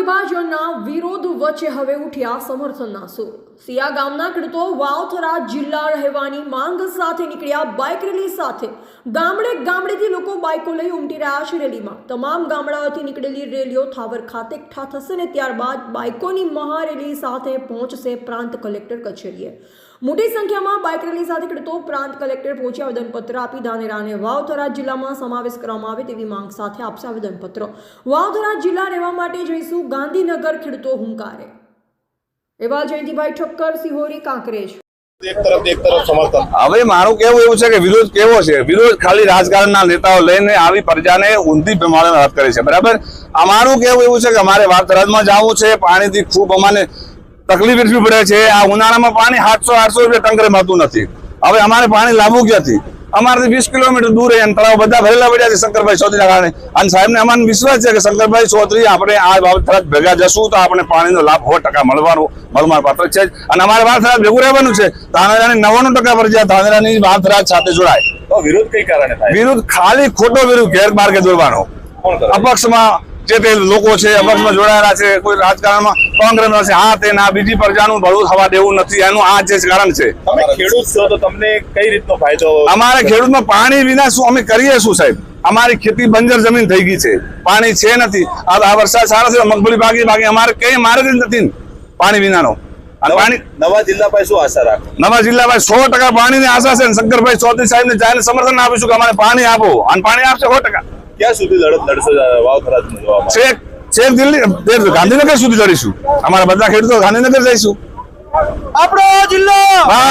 વિભાજનના વિરોધ વચ્ચે હવે ઉઠ્યા સમર્થનના સૂર. સિયા ગામના ખેડૂતો વાવથરા જિલ્લા રહેવાની માંગ સાથે નીકળ્યા બાઇક રેલી સાથે. ગામડે ગામડેથી લોકો બાઇકો લઈ ઉમટી રહ્યા છે રેલીમાં. તમામ ગામડાઓથી નીકળેલી રેલીઓ થાવર ખાતે એકઠા થશે ને ત્યારબાદ બાઇકોની મહારેલી સાથે પહોંચશે પ્રાંત કલેક્ટર કચેરીએ. મોટી સંખ્યામાં બાઇક રેલી સાથે ખેડૂતો પ્રાંત કલેક્ટર પહોંચી આવેદનપત્ર આપી ધાનેરાને વાવથરા જિલ્લામાં સમાવેશ કરવામાં આવે તેવી માંગ સાથે આપશે આવેદનપત્ર. વાવથરા જિલ્લા રહેવા માટે જઈશું ગાંધીનગર ખેડૂતો હુંકારે. એવા જયંતિભાઈ ઠક્કર સિહોરી કાંકરેજ. એક તરફ એક તરફ સમર્થન. હવે મારું કેવું એવું છે કે વિરોધ કેવો છે? વિરોધ ખાલી રાજકારણના નેતાઓ લઈને આવી પ્રજાને ઊંધી પ્રમાણે વાત કરે છે બરાબર? અમારું કેવું એવું છે કે અમારે વાતરાજમાં જવું છે પાણીથી ખૂબ અમારે તકલીફ એટલી પડે છે આ ઉનાળામાં પાણી સાતસો આઠસો રૂપિયા ટંકરે મળતું નથી. હવે અમારે પાણી લાવવું ક્યાંથી? અમારાથી વીસ કિલોમીટર દૂર એમ તળાવ બધા ભરેલા પડ્યા છે શંકરભાઈ ચૌધરીના કારણે. અને સાહેબને અમારો વિશ્વાસ છે કે શંકરભાઈ ચૌધરી આપણે આ બાબત તરફ ભેગા જશું તો આપણે પાણીનો લાભ સો ટકા મળવાનો મળવાનું પાત્ર છે અને અમારે વાત થરાજ ભેગું રહેવાનું છે. ધાનેરાની નવ્વાણું ટકા ફરજિયાત ધાનેરાની વાત થરાજ સાથે જોડાય. તો વિરોધ કઈ કારણે વિરોધ વિરુદ્ધ ખાલી ખોટો વિરુદ્ધ ગેરમાર્ગે દોરવાનો. અપક્ષમાં જે તે લોકો છે અપક્ષમાં જોડાયેલા છે કોઈ રાજકારણમાં કોંગ્રેસ છે હા તે ના બીજી પ્રજાનું ભલું થવા દેવું નથી એનું આ જે કારણ છે. તમે ખેડૂત છો તો તમને કઈ રીતનો ફાયદો અમારે ખેડૂતમાં પાણી વિના શું અમે કરીએ શું સાહેબ? અમારી ખેતી બંજર જમીન થઈ ગઈ છે. પાણી છે નથી. આ વરસાદ સારો છે મગફળી ભાગી ભાગી અમારે કઈ માર્ગ જ નથી પાણી વિનાનો. નવા જિલ્લા પાસે શું આશા રાખો? નવા જિલ્લામાં સો ટકા પાણીની આશા છે શંકરભાઈ ચૌધરી સાહેબને જાહેર સમર્થન આપીશું કે અમારે પાણી આપો. અને પાણી આપશે સો ટકા. ક્યાં સુધી લડત લડશે જોવામાં છેક છેક દિલ્હી ગાંધીનગર સુધી લડીશું. અમારા બધા ખેડૂતો ગાંધીનગર જઈશું. આપણો જિલ્લો! હા.